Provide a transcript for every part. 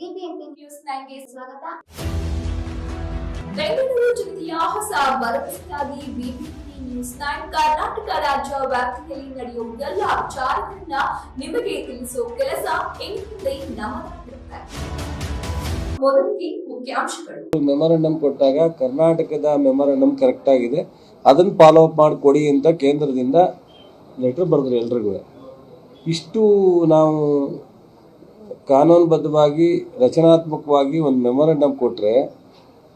BBMP news ನೈನ್ಗೆ ಸ್ವಾಗತ. ಬೆಂಗಳೂರು ಜಿಲ್ಲೆಯ ಹೊಸ ಭರವಸೆಯಾಗಿ ಬಿಬಿಎಂಪಿ ನ್ಯೂಸ್ ನೈನ್ ಕರ್ನಾಟಕ ರಾಜ್ಯ ವ್ಯಾಪ್ತಿಯಲ್ಲಿ ನಡೆಯುವ ಎಲ್ಲ ವಿಚಾರಗಳನ್ನ ನಿಮಗೆ ತಿಳಿಸುವ ಕೆಲಸ ಇನ್ಮುಂದೆ ನಮ್ಮದಾಗಿರುತ್ತೆ ಮೊದಲಿಗೆ ಮುಖ್ಯಾಂಶಗಳು. ಮೆಮೊರಂಡಮ್ ಕೊಟ್ಟಾಗ ಕರ್ನಾಟಕದ ಮೆಮೊರಂಡಮ್ ಕರೆಕ್ಟ್ ಆಗಿದೆ. ಅದನ್ನು ಫಾಲೋ ಅಪ್ ಮಾಡಿಕೊಡಿ ಅಂತ ಕೇಂದ್ರದಿಂದ ಲೆಟರ್ ಬರೆದ್ರು ಎಲ್ರಿಗೂ. ಇಷ್ಟು ನಾವು ಕಾನೂನುಬದ್ಧವಾಗಿ, ರಚನಾತ್ಮಕವಾಗಿ ಒಂದು ಮೆಮೊರಂಡಮ್ ಕೊಟ್ಟರೆ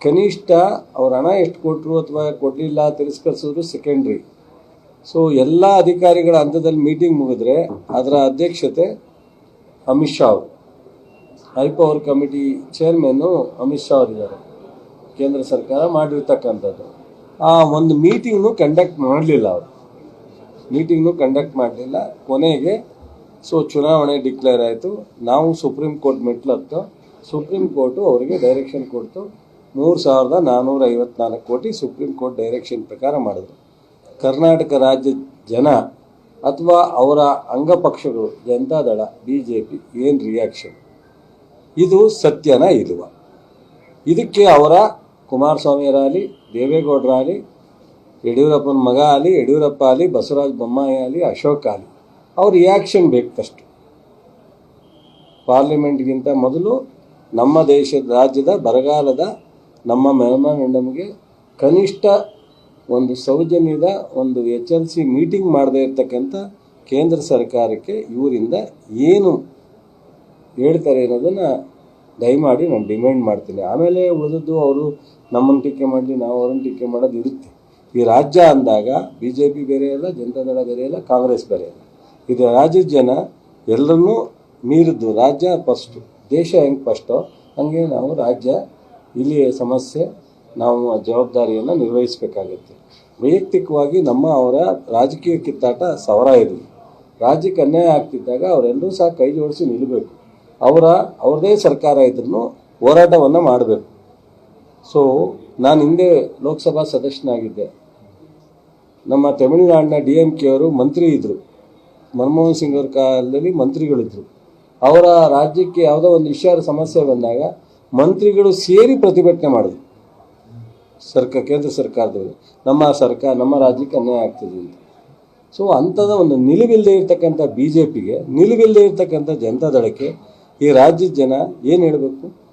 ಕನಿಷ್ಠ ಅವ್ರ ಹಣ ಎಷ್ಟು ಕೊಟ್ಟರು ಅಥವಾ ಕೊಡಲಿಲ್ಲ ತಿರಸ್ಕರಿಸಿದ್ರು ಸೆಕೆಂಡ್ರಿ ಸೊ ಎಲ್ಲ ಅಧಿಕಾರಿಗಳ ಹಂತದಲ್ಲಿ ಮೀಟಿಂಗ್ ಮುಗಿದ್ರೆ ಅದರ ಅಧ್ಯಕ್ಷತೆ ಅಮಿತ್ ಶಾ ಅವರು. High power committee chairman Amit Shah ಅವರಿದ್ದಾರೆ ಕೇಂದ್ರ ಸರ್ಕಾರ ಮಾಡಿರ್ತಕ್ಕಂಥದ್ದು. ಆ ಒಂದು ಮೀಟಿಂಗ್ನು ಕಂಡಕ್ಟ್ ಮಾಡಲಿಲ್ಲ ಅವರು. ಮೀಟಿಂಗ್ನು ಕಂಡಕ್ಟ್ ಮಾಡಲಿಲ್ಲ. ಕೊನೆಗೆ ಸೊ ಚುನಾವಣೆ ಡಿಕ್ಲೇರ್ ಆಯಿತು. ನಾವು ಸುಪ್ರೀಂ ಕೋರ್ಟ್ ಮೆಟ್ಲು ಹತ್ತು ಸುಪ್ರೀಂ ಕೋರ್ಟು ಅವರಿಗೆ ಡೈರೆಕ್ಷನ್ ಕೊಡ್ತು. ಮೂರು ಸಾವಿರದ ನಾನ್ನೂರ ಐವತ್ನಾಲ್ಕು ಕೋಟಿ ಸುಪ್ರೀಂ ಕೋರ್ಟ್ ಡೈರೆಕ್ಷನ್ ಪ್ರಕಾರ ಮಾಡಿದ್ರು. ಕರ್ನಾಟಕ ರಾಜ್ಯ ಜನ ಅಥವಾ ಅವರ ಅಂಗಪಕ್ಷಗಳು ಜನತಾದಳ ಬಿ ಜೆ ಪಿ ಏನು ರಿಯಾಕ್ಷನ್ ಇದು ಸತ್ಯನ ಇಲ್ವ? ಇದಕ್ಕೆ ಅವರ ಕುಮಾರಸ್ವಾಮಿಯರಾಗಲಿ ದೇವೇಗೌಡರಾಗಲಿ ಯಡಿಯೂರಪ್ಪನ ಮಗ ಆಗಲಿ ಯಡಿಯೂರಪ್ಪ ಆಗಲಿ ಬಸವರಾಜ ಬೊಮ್ಮಾಯಿ ಆಗಲಿ ಅಶೋಕ್ ಆಗಲಿ ಅವ್ರ ರಿಯಾಕ್ಷನ್ ಬೇಕು ಫಸ್ಟ್ ಪಾರ್ಲಿಮೆಂಟ್ಗಿಂತ ಮೊದಲು ನಮ್ಮ ದೇಶದ ರಾಜ್ಯದ ಬರಗಾಲದ ನಮ್ಮ ಮೆಮೊರಂಡಮ್ಗೆ ಕನಿಷ್ಠ ಒಂದು ಸೌಜನ್ಯದ ಒಂದು ಎಚ್ ಎಲ್ ಸಿ ಮೀಟಿಂಗ್ ಮಾಡದೇ ಇರತಕ್ಕಂಥ ಕೇಂದ್ರ ಸರ್ಕಾರಕ್ಕೆ ಇವರಿಂದ ಏನು ಹೇಳ್ತಾರೆ ಅನ್ನೋದನ್ನು ದಯಮಾಡಿ ನಾನು ಡಿಮ್ಯಾಂಡ್ ಮಾಡ್ತೀನಿ. ಆಮೇಲೆ ಉಳಿದದ್ದು ಅವರು ನಮ್ಮನ್ನು ಟೀಕೆ ಮಾಡಲಿ, ನಾವು ಅವ್ರನ್ನ ಟೀಕೆ ಮಾಡೋದು ಇರುತ್ತೆ. ಈ ರಾಜ್ಯ ಅಂದಾಗ ಬಿ ಜೆ ಪಿ ಬೇರೆ ಇಲ್ಲ ಜನತಾದಳ ಬೇರೆ ಇಲ್ಲ ಕಾಂಗ್ರೆಸ್ ಬೇರೆ ಅಲ್ಲ. ಇದು ರಾಜ್ಯದ ಜನ ಎಲ್ಲರನ್ನೂ ಮೀರಿದ್ದು ರಾಜ್ಯ ಫಸ್ಟು ದೇಶ ಹೆಂಗೆ ಫಸ್ಟೋ ಹಂಗೆ ನಾವು ರಾಜ್ಯ ಇಲ್ಲಿಯ ಸಮಸ್ಯೆ ನಾವು ಜವಾಬ್ದಾರಿಯನ್ನು ನಿರ್ವಹಿಸಬೇಕಾಗುತ್ತೆ. ವೈಯಕ್ತಿಕವಾಗಿ ನಮ್ಮ ಅವರ ರಾಜಕೀಯ ಕಿತ್ತಾಟ ಸವರ ಇರಲಿ ರಾಜ್ಯಕ್ಕೆ ಅನ್ಯಾಯ ಆಗ್ತಿದ್ದಾಗ ಅವರೆಲ್ಲರೂ ಸಹ ಕೈ ಜೋಡಿಸಿ ನಿಲ್ಲಬೇಕು ಅವರ, ಅವ್ರದೇ ಸರ್ಕಾರ ಇದ್ರೂ ಹೋರಾಟವನ್ನು ಮಾಡಬೇಕು. ಸೊ ನಾನು ಹಿಂದೆ ಲೋಕಸಭಾ ಸದಸ್ಯನಾಗಿದ್ದೆ. ನಮ್ಮ ತಮಿಳುನಾಡಿನ ಡಿ ಎಂ ಕೆ ಅವರು ಮಂತ್ರಿ ಇದ್ದರು ಮನಮೋಹನ್ ಸಿಂಗ್ ಅವ್ರ ಕಾಲದಲ್ಲಿ ಮಂತ್ರಿಗಳಿದ್ರು. ಅವರ ರಾಜ್ಯಕ್ಕೆ ಯಾವುದೋ ಒಂದು ವಿಷಯ ಸಮಸ್ಯೆ ಬಂದಾಗ ಮಂತ್ರಿಗಳು ಸೇರಿ ಪ್ರತಿಭಟನೆ ಮಾಡಿದ್ರು. ಸರ್ಕಾರ ಕೇಂದ್ರ ಸರ್ಕಾರದವರು. ನಮ್ಮ ಸರ್ಕಾರ, ನಮ್ಮ ರಾಜ್ಯಕ್ಕೆ ಅನ್ಯಾಯ ಆಗ್ತದೆ ಅಂತ. ಸೊ ಅಂಥದ ಒಂದು ನಿಲುವಿಲ್ಲದೆ ಇರ್ತಕ್ಕಂಥ ಬಿ ಜೆ ಪಿಗೆ ನಿಲುವಿಲ್ಲದೆ ಇರ್ತಕ್ಕಂಥ ಜನತಾದಳಕ್ಕೆ ಈ ರಾಜ್ಯದ ಜನ ಏನು ಹೇಳಬೇಕು?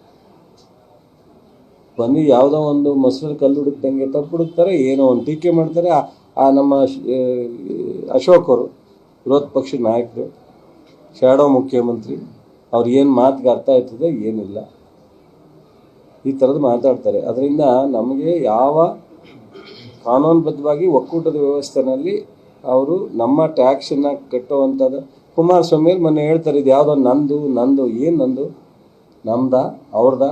ಬಂದು ಯಾವುದೋ ಒಂದು ಮೊಸರು ಕಲ್ಲು ಹುಡುಕ್ದಂಗೆ ತಪ್ಪು ಹುಡುಕ್ತಾರೆ, ಏನೋ ಒಂದು ಟೀಕೆ ಮಾಡ್ತಾರೆ. ಆ- ನಮ್ಮ ಅಶೋಕ್ ಅವರು ವಿರೋಧ ಪಕ್ಷ ನಾಯಕರು ಶಾಡೋ ಮುಖ್ಯಮಂತ್ರಿ, ಅವ್ರು ಏನು ಮಾತಿಗೆ ಅರ್ಥ ಆಯ್ತದೆ ಏನಿಲ್ಲ. ಈ ಥರದ್ದು ಮಾತಾಡ್ತಾರೆ. ಅದರಿಂದ ನಮಗೆ ಯಾವ ಕಾನೂನುಬದ್ಧವಾಗಿ ಒಕ್ಕೂಟದ ವ್ಯವಸ್ಥೆನಲ್ಲಿ ಅವರು ನಮ್ಮ ಟ್ಯಾಕ್ಸನ್ನು ಕಟ್ಟುವಂಥದ್ದು ಕುಮಾರಸ್ವಾಮಿ ಮೊನ್ನೆ ಹೇಳ್ತಾರೆ, ಇದು ಯಾವುದೋ ನಂದು ನಂದು, ಏನು ನಂದು? ನಮ್ದ, ಅವ್ರದ,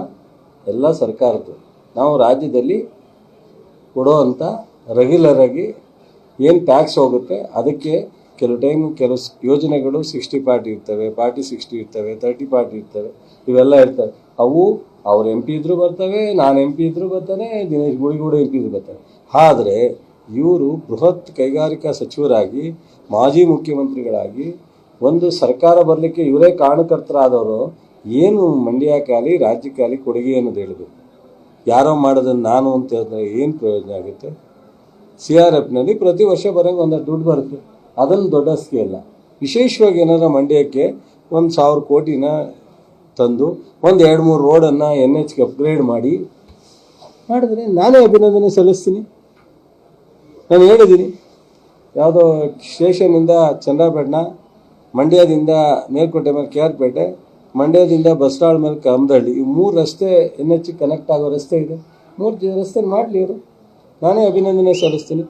ಎಲ್ಲ ಸರ್ಕಾರದ್ದು. ನಾವು ರಾಜ್ಯದಲ್ಲಿ ಕೊಡೋ ಅಂಥ ರೆಗ್ಯುಲರಾಗಿ ಏನು ಟ್ಯಾಕ್ಸ್ ಹೋಗುತ್ತೆ, ಅದಕ್ಕೆ ಕೆಲವು ಟೈಮ್ ಕೆಲವು ಯೋಜನೆಗಳು ಸಿಕ್ಸ್ಟಿ ಪಾರ್ಟಿ ಇರ್ತವೆ ಪಾರ್ಟಿ ಸಿಕ್ಸ್ಟಿ ಇರ್ತವೆ ತರ್ಟಿ ಪಾರ್ಟಿ ಇರ್ತವೆ, ಇವೆಲ್ಲ ಇರ್ತವೆ. ಅವು ಅವ್ರು ಎಂ ಪಿ ಇದ್ರೂ ಬರ್ತವೆ, ನಾನು ಎಂ ಪಿ ಇದ್ರೂ ಬರ್ತಾನೆ, ದಿನೇಶ್ ಗುಡಿಗೂಡ ಎಂ ಪಿ ಬರ್ತಾರೆ ಆದರೆ ಇವರು ಬೃಹತ್ ಕೈಗಾರಿಕಾ ಸಚಿವರಾಗಿ, ಮಾಜಿ ಮುಖ್ಯಮಂತ್ರಿಗಳಾಗಿ, ಒಂದು ಸರ್ಕಾರ ಬರಲಿಕ್ಕೆ ಇವರೇ ಕಾರಣಕರ್ತರಾದವರು ಏನು ಮಂಡ್ಯಕ್ಕಾಗಲಿ ರಾಜ್ಯಕ್ಕಾಗಲಿ ಕೊಡುಗೆ ಅನ್ನೋದು ಹೇಳಬೇಕು. ಯಾರೋ ಮಾಡೋದನ್ನು ನಾನು ಅಂತ ಹೇಳಿದ್ರೆ ಏನು ಪ್ರಯೋಜನ ಆಗುತ್ತೆ? ಸಿ ಆರ್ ಎಫ್ನಲ್ಲಿ ಪ್ರತಿ ವರ್ಷ ಬರೋಂಗೆ ಒಂದಷ್ಟು ದುಡ್ಡು ಬರುತ್ತೆ. ಅದನ್ನು ದೊಡ್ಡ ಸ್ಕೇಲ ವಿಶೇಷವಾಗಿ ಏನಾರ ಮಂಡ್ಯಕ್ಕೆ ಒಂದು ಸಾವಿರ ಕೋಟಿನ ತಂದು, ಒಂದು ಎರಡು ಮೂರು ರೋಡನ್ನು ಎನ್ ಎಚ್ಗೆ ಅಪ್ಗ್ರೇಡ್ ಮಾಡಿ ಮಾಡಿದ್ರೆ ನಾನೇ ಅಭಿನಂದನೆ ಸಲ್ಲಿಸ್ತೀನಿ. ನಾನು ಹೇಳಿದ್ದೀನಿ, ಯಾವುದೋ ಸ್ಟೇಷನಿಂದ ಚಂದ್ರಪೇಟನ, ಮಂಡ್ಯದಿಂದ ಮೇಲ್ಕೋಟೆ ಮೇಲೆ ಕೆ ಆರ್ ಪೇಟೆ, ಮಂಡ್ಯದಿಂದ ಸ್ಟಾಂಡ್ ಮೇಲೆ ಕಮದಳ್ಳಿ. ಈ ಮೂರು ರಸ್ತೆ ಎನ್ ಎಚ್ ಕನೆಕ್ಟ್ ಆಗೋ ರಸ್ತೆ ಇದೆ. ಮೂರು ರಸ್ತೆ ಮಾಡಲಿ ಅವರು ನಾನೇ ಅಭಿನಂದನೆ ಸಲ್ಲಿಸ್ತೀನಿ.